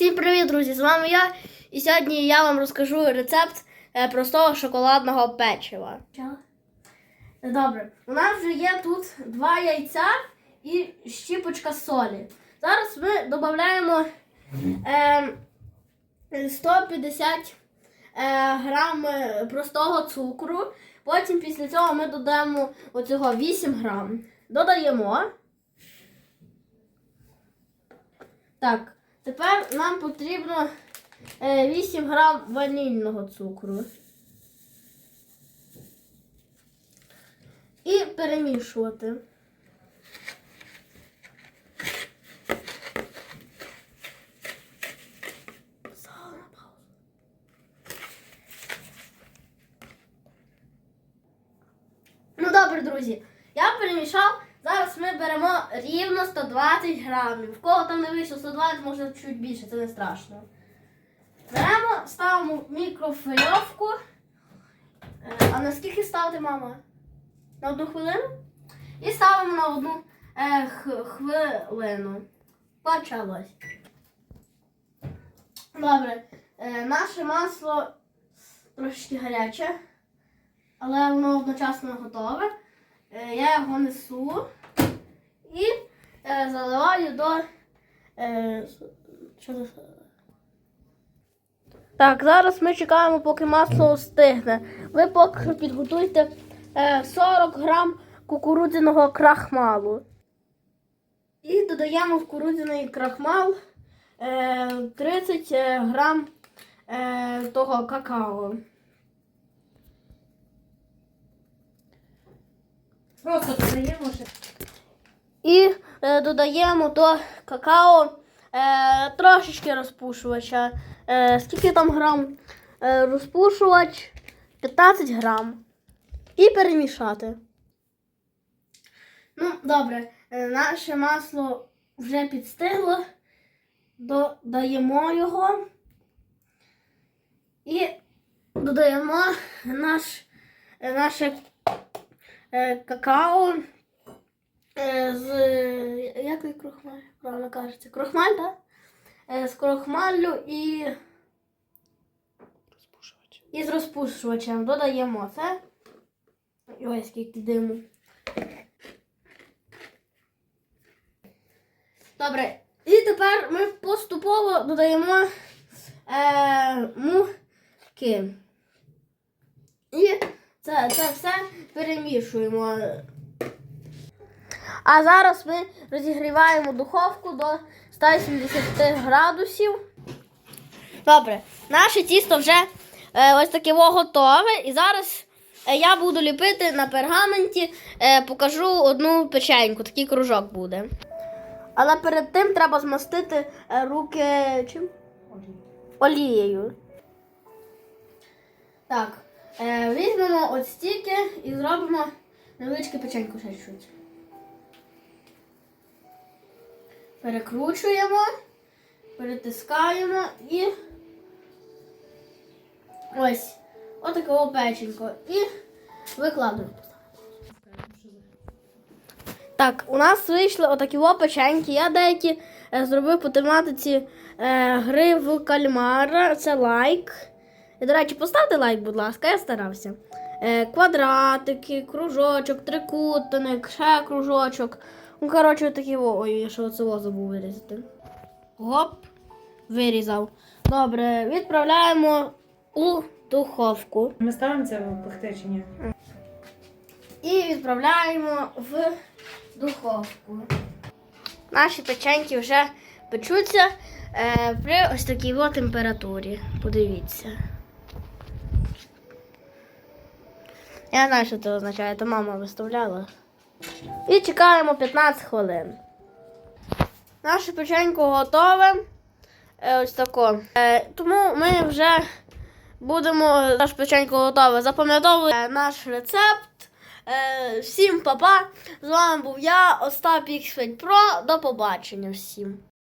Всім привіт, друзі! З вами я. І сьогодні я вам розкажу рецепт е, простого шоколадного печива. Добре, у нас вже є тут два яйця і щіпочка солі. Зараз ми додаємо е, 150 е, грам е, простого цукру. Потім після цього ми додаємо оцього 8 грам. Додаємо. Так, тепер нам потрібно е, 8 грам ванільного цукру. І перемішувати. Ну добре, друзі. Я перемішав. Зараз ми беремо рівно 120 грамів. В кого там не вийшло 120, може чуть більше, це не страшно. Беремо, ставимо в мікрофильовку. Е, А на скільки ставити, мама? На одну хвилину? І ставимо на одну е, хвилину. Почалось. Добре. Е, наше масло трошки гаряче, але воно одночасно готове. Е, я його несу і е, заливаю до. Е. Так, зараз ми чекаємо, поки масло остигне. Ви поки підготуйте е, 40 грам кукурудзяного крахмалу. І додаємо в кукурудзяний крахмал е, 30 е, грам того какао. Просто додаємо ще. І е, додаємо до какао е, трошечки розпушувача. Е, скільки там грам? Е, розпушувач 15 грам. І перемішати. Ну, добре, е, наше масло вже підстигло. Додаємо його. І додаємо наш, е, наше какао. Е, з який крохмаль? Правильно кажеться. Крохмаль, так? Е, з крохмаллю і. І з розпушувачем додаємо це. Ой, скільки диму. Добре. І тепер ми поступово додаємо е, муки. І це, це все перемішуємо. А зараз ми розігріваємо духовку до 170 градусів. Добре, наше тісто вже е, ось таке готове. І зараз е, я буду ліпити на пергаменті, е, покажу одну печеньку, такий кружок буде. Але перед тим треба змастити е, руки чим? Олією. Так, е, візьмемо от стільки і зробимо невеличку печеньку ще чуть. Перекручуємо, перетискаємо і ось отаке печенько. І викладуємо. Так, у нас вийшли отакі печеньки. Я деякі е, зробив по тематиці е, гри в кальмара. Це лайк. І, до речі, поставте лайк, будь ласка, я старався. Е, квадратики, кружочок, трикутник, ще кружочок. Ну, коротше, такі ой, я ще оце забув вирізати. Гоп, вирізав. Добре, відправляємо у духовку. Ми ставимо це в чи ні? І відправляємо в духовку. Наші печеньки вже печуться е, при ось такій о температурі. Подивіться. Я знаю, що це означає, то мама виставляла. І чекаємо 15 хвилин. Наше печенько готове. Е, ось тако. Е, тому ми вже будемо наше печенько готове. Запам'ятовуйте наш рецепт. Е, всім па-па. З вами був я, Остап X5 Pro. До побачення всім.